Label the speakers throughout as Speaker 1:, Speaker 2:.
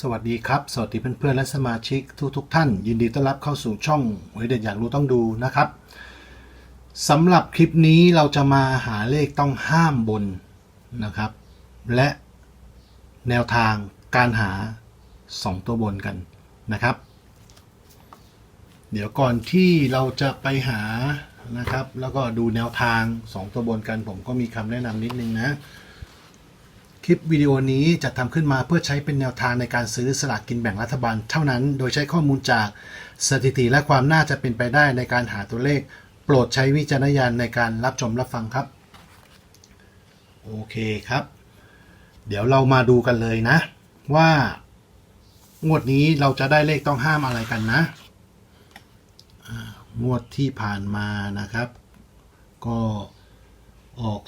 Speaker 1: สวัสดีครับ สวัสดีเพื่อนๆ และสมาชิกทุกทุกๆท่าน ยินดีต้อนรับเข้าสู่ช่องหวยเด็ดอยากรู้ต้องดูนะครับสำหรับคลิปนี้เราจะมาหาเลขต้องห้ามบนนะครับ และแนวทางการหา 2 ตัวบนกันนะครับ เดี๋ยวก่อนที่เราจะไปหานะครับ แล้วก็ดูแนวทาง 2 ตัวบนกันผมก็มีคำแนะนำนิดนึงนะ คลิปวิดีโอนี้จะทำขึ้นมาเพื่อใช้เป็นแนวทางในการซื้อสลากกินแบ่งรัฐบาลเท่านั้น โดยใช้ข้อมูลจากสถิติและความน่าจะเป็นไปได้ในการหาตัวเลข โปรดใช้วิจารณญาณในการรับชมรับฟังครับ โอเคครับ เดี๋ยวเรามาดูกันเลยนะ ว่างวดนี้เราจะได้เลขต้องห้ามอะไรกันนะงวดที่ผ่านมานะครับ ก็ออก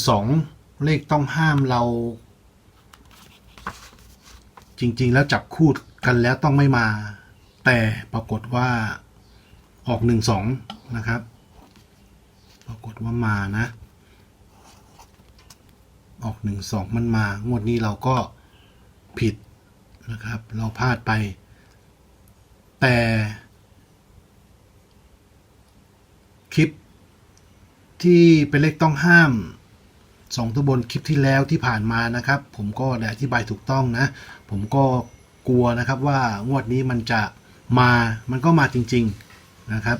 Speaker 1: 012 เลขต้องห้ามเรา จริง ๆ แล้วจับคู่กันแล้วต้องไม่มา แต่ปรากฏว่าออก12นะครับ ปรากฏว่ามานะ ออก12มันมา งวดนี้เราก็ผิดนะครับ เราพลาดไป แต่ คลิปที่เป็นเลขต้องห้าม สองตัวบนคลิปที่แล้วที่ผ่านมานะครับ ผมก็ได้อธิบายถูกต้องนะ ผมก็กลัวนะครับว่างวดนี้มันจะมามันก็มาจริง ๆนะครับ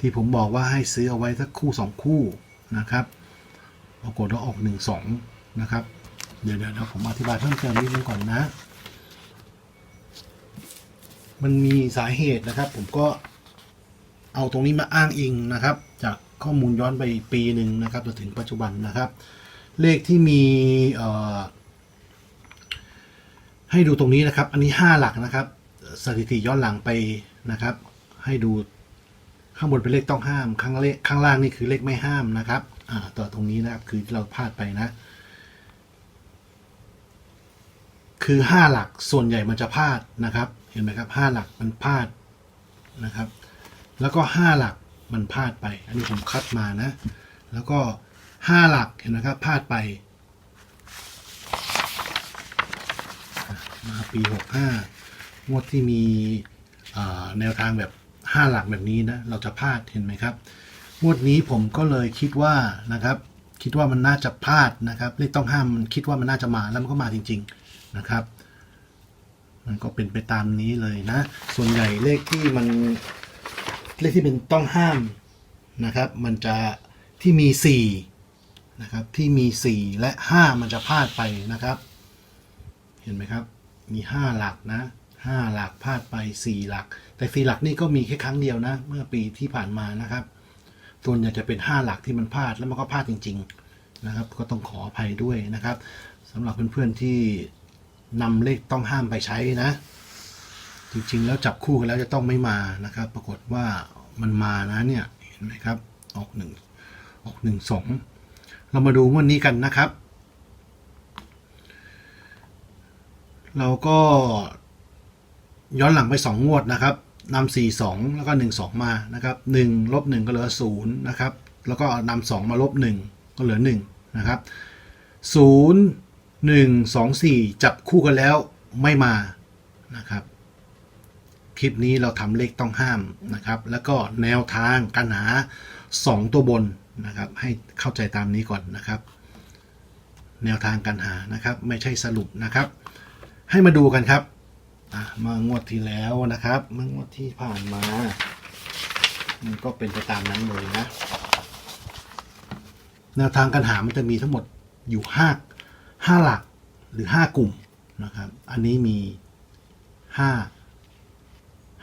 Speaker 1: ที่ผมบอกว่าให้ซื้อเอาไว้สักคู่สองคู่นะครับปรากฏว่าออกหนึ่งสองนะครับ เดี๋ยวเดี๋ยวผมอธิบายเพิ่มเติมนิดนึงก่อนนะ มันมีสาเหตุนะครับ ผมก็เอาตรงนี้มาอ้างอิงนะครับ ข้อมูลย้อนไปปีหนึ่งนะครับจนถึงปัจจุบันนะครับ เลขที่มีให้ดูตรงนี้นะครับ อันนี้ 5 หลักนะครับ สถิติย้อนหลังไปนะครับ ให้ดูข้างบนเป็นเลขต้องห้าม ข้างเลขข้างล่างนี่คือเลขไม่ห้ามนะครับอ่าต่อตรงนี้นะครับคือที่เราพลาดไปนะ คือ 5 หลักส่วนใหญ่มันจะพลาดนะครับ เห็นไหมครับ5หลักมันพลาดนะครับ แล้วก็ 5 หลัก มันพลาดไป อันนี้ผมคัดมานะ แล้วก็5หลักเห็นไหมครับพลาดไป มาปี65งวดที่มีแนวทางแบบ5หลักแบบนี้นะ เราจะพลาดเห็นไหมครับงวดนี้ผมก็เลยคิดว่านะครับ คิดว่ามันน่าจะพลาดนะครับเลขต้องห้ามมันคิดว่ามันน่าจะมาแล้วมันก็มาจริง ๆนะครับ มันก็เป็นไปตามนี้เลยนะ ส่วนใหญ่เลขที่มัน เลขที่เป็นต้องห้ามนะครับ มันจะที่มี4นะครับที่มี 4 และ 5 มันจะพลาดไปนะครับ เห็นไหมครับ มี 5 หลักนะ 5 หลักพลาดไป 4 หลัก แต่ 4 หลักนี่ก็มีแค่ครั้งเดียวนะ เมื่อปีที่ผ่านมานะครับ ส่วนใหญ่จะเป็น 5 หลักที่มันพลาดแล้วมันก็พลาดจริง ๆนะครับ ก็ต้องขออภัยด้วยนะครับสำหรับเพื่อนๆที่นำเลขต้องห้ามไปใช้นะ จริง ๆ แล้วจับคู่กันแล้วจะต้องไม่มานะครับ ปรากฏว่ามันมานะเนี่ยเห็นไหมครับ ออกหนึ่งออกหนึ่งสองเรามาดูงวดนี้กันนะครับ เราก็ย้อนหลังไปสองงวดนะครับนำสี่สองแล้วก็หนึ่งสองมานะครับหนึ่งลบหนึ่งก็เหลือศูนย์นะครับ แล้วก็นำสองมาลบหนึ่งก็เหลือหนึ่งนะครับศูนย์หนึ่งสองสี่จับคู่กันแล้วไม่มานะครับ คลิปนี้เราทำเลขต้องห้ามนะครับ แล้วก็แนวทางการหา 2 ตัวบนนะครับ ให้เข้าใจตามนี้ก่อนนะครับ แนวทางการหานะครับ ไม่ใช่สรุปนะครับ ให้มาดูกันครับมางวดที่แล้วนะครับเมื่องวดที่ผ่านมา มันก็เป็นไปตามนั้นเลยนะ แนวทางการหามันจะมีทั้งหมดอยู่ห้าห้าหลักหรือห้ากลุ่มนะครับ อันนี้มีห้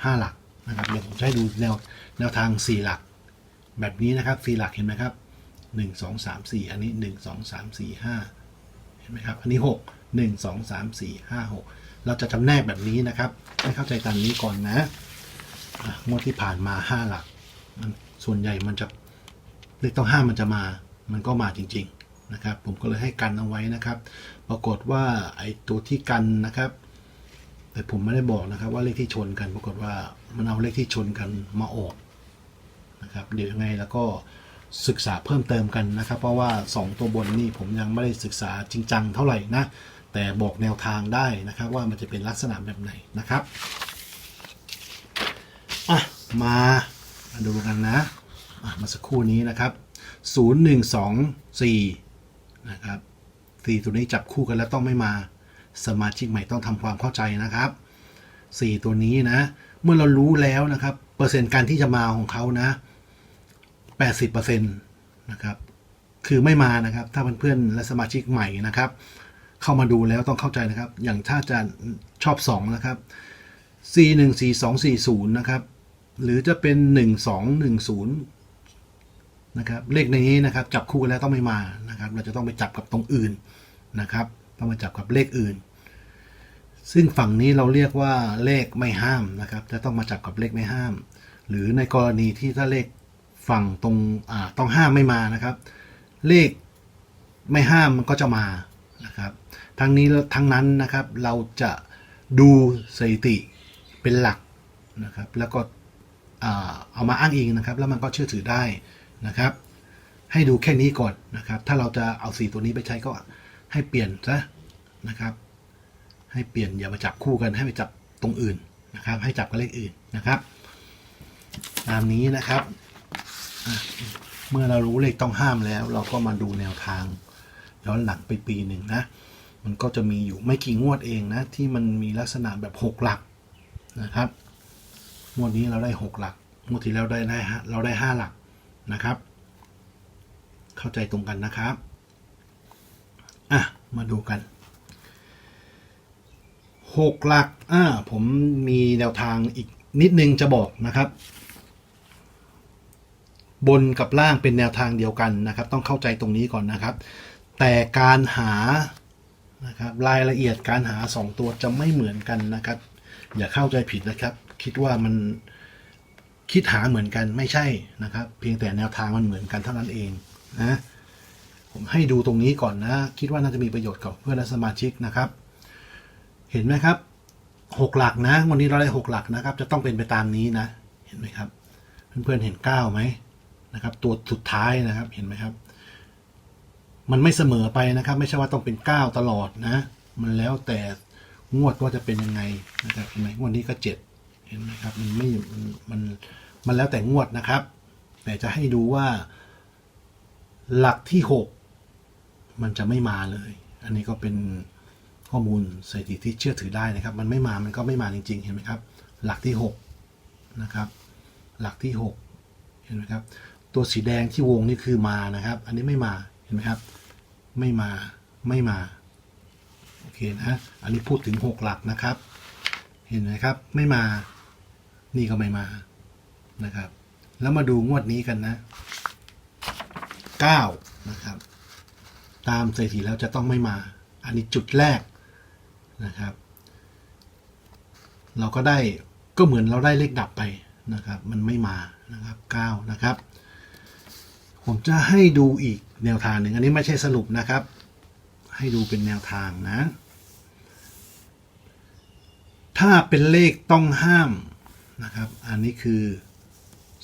Speaker 1: าห้าหลักนะครับเดี๋ยวผมจะให้ดูแนวแนวทางสี่หลัก แบบนี้นะครับสี่หลักเห็นไหมครับหนึ่งสองสามสี่อันนี้หนึ่งสองสามสี่ห้าเห็นไหมครับ อันนี้หกหนึ่งสองสามสี่ห้าหกเราจะจำแนกแบบนี้นะครับ ให้เข้าใจตามนี้ก่อนนะงวดที่ผ่านมาห้าหลักมันส่วนใหญ่มันจะเลขต้องห้ามันจะมา มันก็มาจริง ๆ นะครับ ผมก็เลยให้กันเอาไว้นะครับ ปรากฏว่าไอ้ตัวที่กันนะครับ แต่ผมไม่ได้บอกนะครับ ว่าเลขที่ชนกันปรากฏว่ามันเอาเลขที่ชนกันมาออกนะครับเดี๋ยวยังไงแล้วก็ศึกษาเพิ่มเติมกันนะครับ เพราะว่า 2 ตัวบนนี่ผมยังไม่ได้ศึกษาจริงจังเท่าไหร่นะแต่บอกแนวทางได้นะครับ ว่ามันจะเป็นลักษณะแบบไหนนะครับอะมาดูกันนะอะมาสักครู่นี้นะครับ 0124นะครับสี่ตัวนี้จับคู่กันแล้วต้องไม่มา สมาชิกใหม่ต้องทำความเข้าใจนะครับสี่ตัวนี้นะ เมื่อเรารู้แล้วนะครับ เปอร์เซ็นต์การที่จะมาของเขานะ 80%นะครับ คือไม่มานะครับ ถ้าเพื่อนๆและสมาชิกใหม่นะครับ เข้ามาดูแล้วต้องเข้าใจนะครับ อย่างถ้าจะชอบ 2 นะครับ C 1 4 2 4 0 นะครับ หรือจะเป็น 1 2 1 0นะครับเลขในนี้นะครับจับคู่แล้วต้องไม่มานะครับ เราจะต้องไปจับกับตรงอื่นนะครับ ต้องมาจับกับเลขอื่น ซึ่งฝั่งนี้เราเรียกว่าเลขไม่ห้ามนะครับ จะต้องมาจับกับเลขไม่ห้าม หรือในกรณีที่ถ้าเลขฝั่งตรงต้องห้ามไม่มานะครับ เลขไม่ห้ามมันก็จะมานะครับ ทั้งนี้ทั้งนั้นนะครับเราจะดูสถิติเป็นหลักนะครับ แล้วก็เอามาอ้างอิงนะครับ แล้วมันก็เชื่อถือได้นะครับ ให้ดูแค่นี้ก่อนนะครับ ถ้าเราจะเอาสีตัวนี้ไปใช้ก็ ให้เปลี่ยนซะนะครับ ให้เปลี่ยนอย่ามาจับคู่กันให้ไปจับตรงอื่นนะครับ ให้จับกับเลขอื่นนะครับ ตามนี้นะครับ เมื่อเรารู้เลขต้องห้ามแล้ว เราก็มาดูแนวทางย้อนหลังไปปีหนึ่งนะ มันก็จะมีอยู่ไม่กี่งวดเองนะ ที่มันมีลักษณะแบบหกหลักนะครับงวดนี้เราได้หกหลักงวดที่แล้วได้ได้เราได้ห้าหลักนะครับ เข้าใจตรงกันนะครับ อะ มาดูกันหกหลักอ่าผมมีแนวทางอีกนิดนึงจะบอกนะครับ บนกับล่างเป็นแนวทางเดียวกันนะครับ ต้องเข้าใจตรงนี้ก่อนนะครับ แต่การหานะครับรายละเอียดการหาสองตัวจะไม่เหมือนกันนะครับ อย่าเข้าใจผิดนะครับ คิดว่ามันคิดหาเหมือนกันไม่ใช่นะครับ เพียงแต่แนวทางมันเหมือนกันเท่านั้นเองนะ ผมให้ดูตรงนี้ก่อนนะ คิดว่าน่าจะมีประโยชน์กับเพื่อนและสมาชิกนะครับ เห็นไหมครับหกหลักนะ วันนี้เราได้หกหลักนะครับ จะต้องเป็นไปตามนี้นะ เห็นไหมครับ เพื่อนๆเห็นเก้าไหมนะครับ ตัวสุดท้ายนะครับ เห็นไหมครับ มันไม่เสมอไปนะครับ ไม่ใช่ว่าต้องเป็นเก้าตลอดนะ มันแล้วแต่งวดว่าจะเป็นยังไงนะครับ เห็นไหมงวดนี้ก็เจ็ดเห็นไหมครับ มันไม่ มัน มันมันแล้วแต่งวดนะครับ แต่จะให้ดูว่า หลักที่หก มันจะไม่มาเลย อันนี้ก็เป็นข้อมูลสถิติที่เชื่อถือได้นะครับ มันไม่มามันก็ไม่มาจริง ๆ เห็นไหมครับ หลักที่หกนะครับ หลักที่หกเห็นไหมครับ ตัวสีแดงที่วงนี่คือมานะครับ อันนี้ไม่มาเห็นไหมครับ ไม่มาไม่มาโอเคนะอันนี้พูดถึงหกหลักนะครับ เห็นไหมครับ ไม่มานี่ก็ไม่มานะครับ แล้วมาดูงวดนี้กันนะ 9 นะครับ ตามสถิติแล้วจะต้องไม่มา อันนี้จุดแรกนะครับ เราก็ได้ก็เหมือนเราได้เลขดับไปนะครับ มันไม่มานะครับ9นะครับ ผมจะให้ดูอีกแนวทางหนึ่งอันนี้ไม่ใช่สรุปนะครับ ให้ดูเป็นแนวทางนะ ถ้าเป็นเลขต้องห้ามนะครับ อันนี้คือ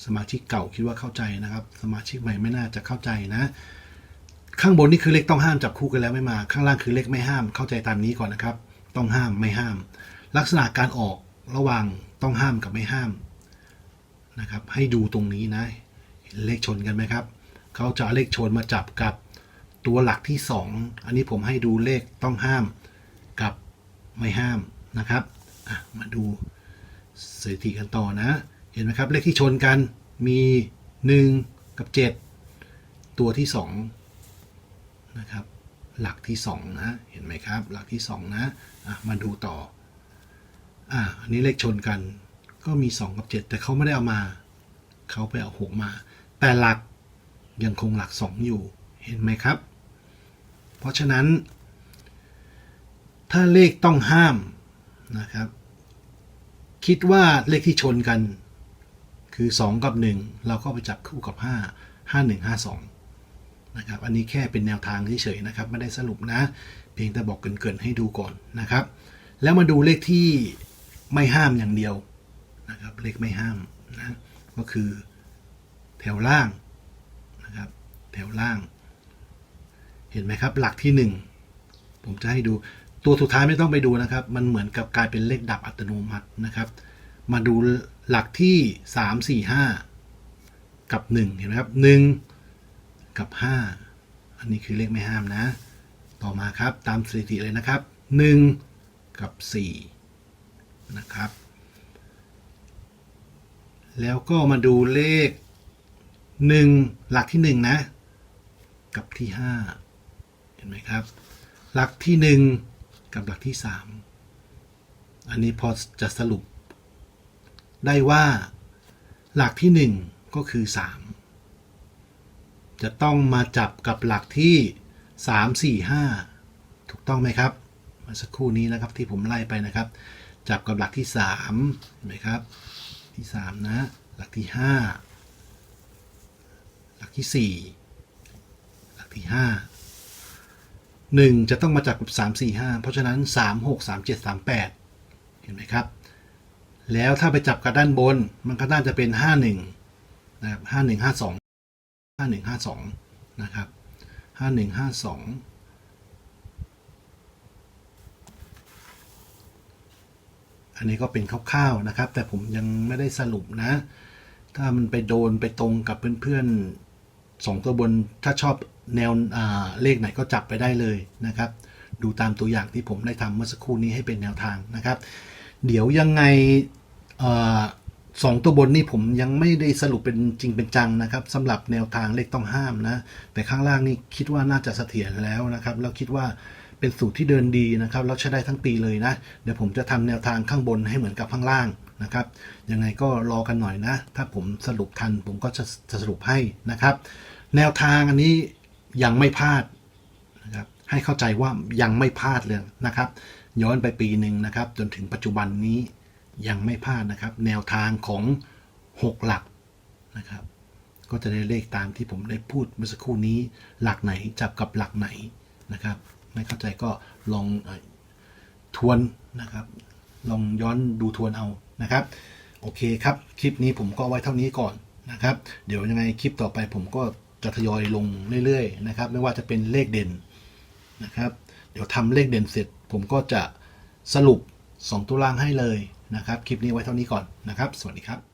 Speaker 1: สมาชิกเก่าคิดว่าเข้าใจนะครับ สมาชิกใหม่ไม่น่าจะเข้าใจนะ ข้างบนนี่คือเลขต้องห้ามจับคู่กันแล้วไม่มา ข้างล่างคือเลขไม่ห้ามเข้าใจตามนี้ก่อนนะครับ ต้องห้ามไม่ห้าม ลักษณะการออกระหว่างต้องห้ามกับไม่ห้ามนะครับ ให้ดูตรงนี้นะเลขชนกันไหมครับเขาจะเอาเลขชนมาจับกับตัวหลักที่สองอันนี้ผมให้ดูเลขต้องห้ามกับไม่ห้ามนะครับมาดูสถิติกันต่อนะ เห็นไหมครับ เลขที่ชนกันมี 1 กับ 7 ตัวที่ 2 นะครับ หลักที่ 2 นะ เห็นไหมครับ หลักที่ 2 นะะมาดูต่ออะอันนี้เลขชนกัน ก็มี 2 กับ 7 แต่เขาไม่ได้เอามา เขาไปเอา6มา แต่หลักยังคงหลัก 2 อยู่ เห็นไหมครับ เพราะฉะนั้น ถ้าเลขต้องห้ามนะครับ คิดว่าเลขที่ชนกัน คือ 2 กับ 1 เราก็ไปจับคู่กับ 5 5 1 5 2 นะครับ อันนี้แค่เป็นแนวทางเฉยๆนะครับ ไม่ได้สรุปนะ เพียงแต่บอกเกินๆให้ดูก่อนนะครับ แล้วมาดูเลขที่ไม่ห้ามอย่างเดียวนะครับ เลขไม่ห้ามนะก็คือแถวล่างนะครับ แถวล่าง เห็นไหมครับ หลักที่ 1 ผมจะให้ดูตัวสุดท้ายไม่ต้องไปดูนะครับ มันเหมือนกับกลายเป็นเลขดับอัตโนมัตินะครับ มาดูหลักที่สามสี่ห้ากับหนึ่งเห็นไหมครับหนึ่ง กับห้าอันนี้คือเลขไม่ห้ามนะ ต่อมาครับตามสถิติเลยนะครับหนึ่งกับสี่นะครับ แล้วก็มาดูเลขหนึ่งหลักที่หนึ่งนะ กับที่ห้าเห็นไหมครับ หลักที่หนึ่งกับหลักที่สามอันนี้พอจะสรุปได้ว่าหลักที่หนึ่งก็คือสาม จะต้องมาจับกับหลักที่สามสี่ห้าถูกต้องไหมครับมื่อสักครู่นี้นะครับที่ผมไล่ไปนะครับ จับกับหลักที่สามเห็นไหมครับ ที่สามนะ หลักที่ห้าหลักที่สี่หลักที่ห้าหนึ่งจะต้องมาจับกับสามสี่ห้าเพราะฉะนั้นสามหกสามเจ็ดสามแปดเห็นไหมครับ แล้วถ้าไปจับกับด้านบนมันก็น่าจะเป็นห้าหนึ่งนะครับห้า หนึ่งห้าหนึ่งห้าสองนะครับห้าหนึ่งห้าสองอันนี้ก็เป็นคร่าวๆนะครับ แต่ผมยังไม่ได้สรุปนะ ถ้ามันไปโดนไปตรงกับเพื่อนๆสองตัวบนถ้าชอบแนวเลขไหนก็จับไปได้เลยนะครับ ดูตามตัวอย่างที่ผมได้ทำเมื่อสักครู่นี้ให้เป็นแนวทางนะครับ เดี๋ยวยังไง สองตัวบนนี่ผมยังไม่ได้สรุปเป็นจริงเป็นจังนะครับสำหรับแนวทางเลขต้องห้ามนะ แต่ข้างล่างนี่คิดว่าน่าจะเสถียรแล้วนะครับ แล้วคิดว่าเป็นสูตรที่เดินดีนะครับแล้วใช้ได้ทั้งปีเลยนะ เดี๋ยวผมจะทำแนวทางข้างบนให้เหมือนกับข้างล่างนะครับยังไงก็รอกันหน่อยนะ ถ้าผมสรุปทันผมก็จะจะสรุปให้นะครับ แนวทางอันนี้ยังไม่พลาดนะครับให้เข้าใจว่ายังไม่พลาดเลยนะครับ ย้อนไปปีหนึ่งนะครับ จนถึงปัจจุบันนี้ ยังไม่พลาดนะครับ แนวทางของ 6 หลักนะครับ ก็จะได้เลขตามที่ผมได้พูดเมื่อสักครู่นี้ หลักไหนจับกับหลักไหนนะครับ ไม่เข้าใจก็ลองทวนนะครับ ลองย้อนดูทวนเอานะครับ โอเคครับ คลิปนี้ผมก็ไว้เท่านี้ก่อนนะครับ เดี๋ยวยังไงคลิปต่อไปผมก็จะทยอยลงเรื่อยๆนะครับ ไม่ว่าจะเป็นเลขเด่นนะครับ เดี๋ยวทำเลขเด่นเสร็จ ผมก็จะสรุป 2 ตัวล่างให้เลย นะครับ คลิปนี้ไว้เท่านี้ก่อนนะครับ สวัสดีครับ